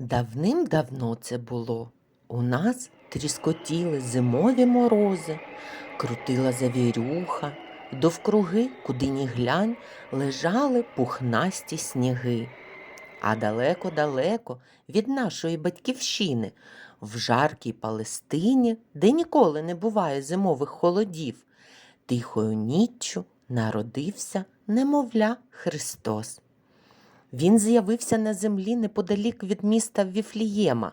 Давним-давно це було. У нас тріскотіли зимові морози, крутила завірюха, довкруги, куди ні глянь, лежали пухнасті сніги. А далеко-далеко від нашої батьківщини, в жаркій Палестині, де ніколи не буває зимових холодів, тихою ніччю народився немовля Христос. Він з'явився на землі неподалік від міста Віфлієма,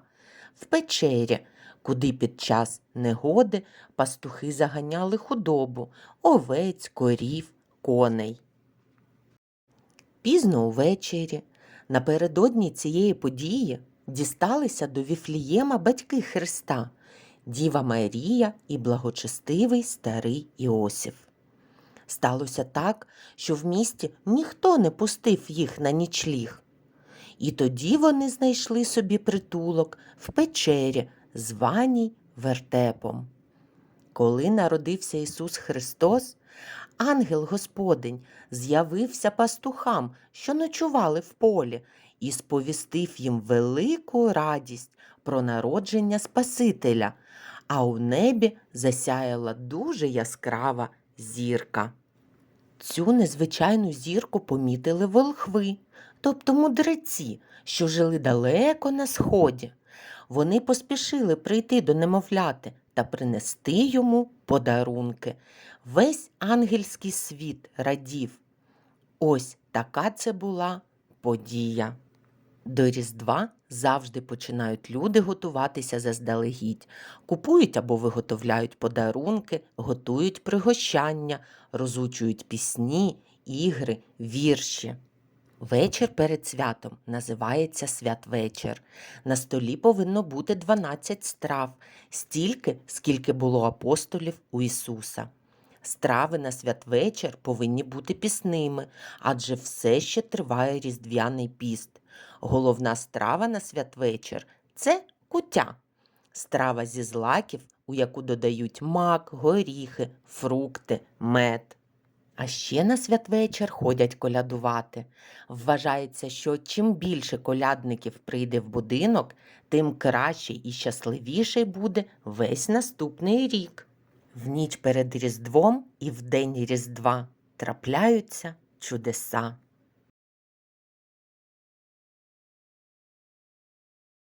в печері, куди під час негоди пастухи заганяли худобу, овець, корів, коней. Пізно увечері, напередодні цієї події, дісталися до Віфлієма батьки Христа, Діва Марія і благочестивий старий Іосиф. Сталося так, що в місті ніхто не пустив їх на нічліг. І тоді вони знайшли собі притулок в печері, званій вертепом. Коли народився Ісус Христос, ангел Господень з'явився пастухам, що ночували в полі, і сповістив їм велику радість про народження Спасителя, а у небі засяяла дуже яскрава зірка. Цю незвичайну зірку помітили волхви, тобто мудреці, що жили далеко на сході. Вони поспішили прийти до немовляти та принести йому подарунки. Весь ангельський світ радів. Ось така це була подія. До Різдва завжди починають люди готуватися заздалегідь, купують або виготовляють подарунки, готують пригощання, розучують пісні, ігри, вірші. Вечір перед святом називається святвечір. На столі повинно бути 12 страв, стільки, скільки було апостолів у Ісуса. Страви на святвечір повинні бути пісними, адже все ще триває різдвяний піст. Головна страва на святвечір це куття. Страва зі злаків, у яку додають мак, горіхи, фрукти, мед. А ще на святвечір ходять колядувати. Вважається, що чим більше колядників прийде в будинок, тим кращий і щасливіший буде весь наступний рік. В ніч перед Різдвом і в день Різдва трапляються чудеса.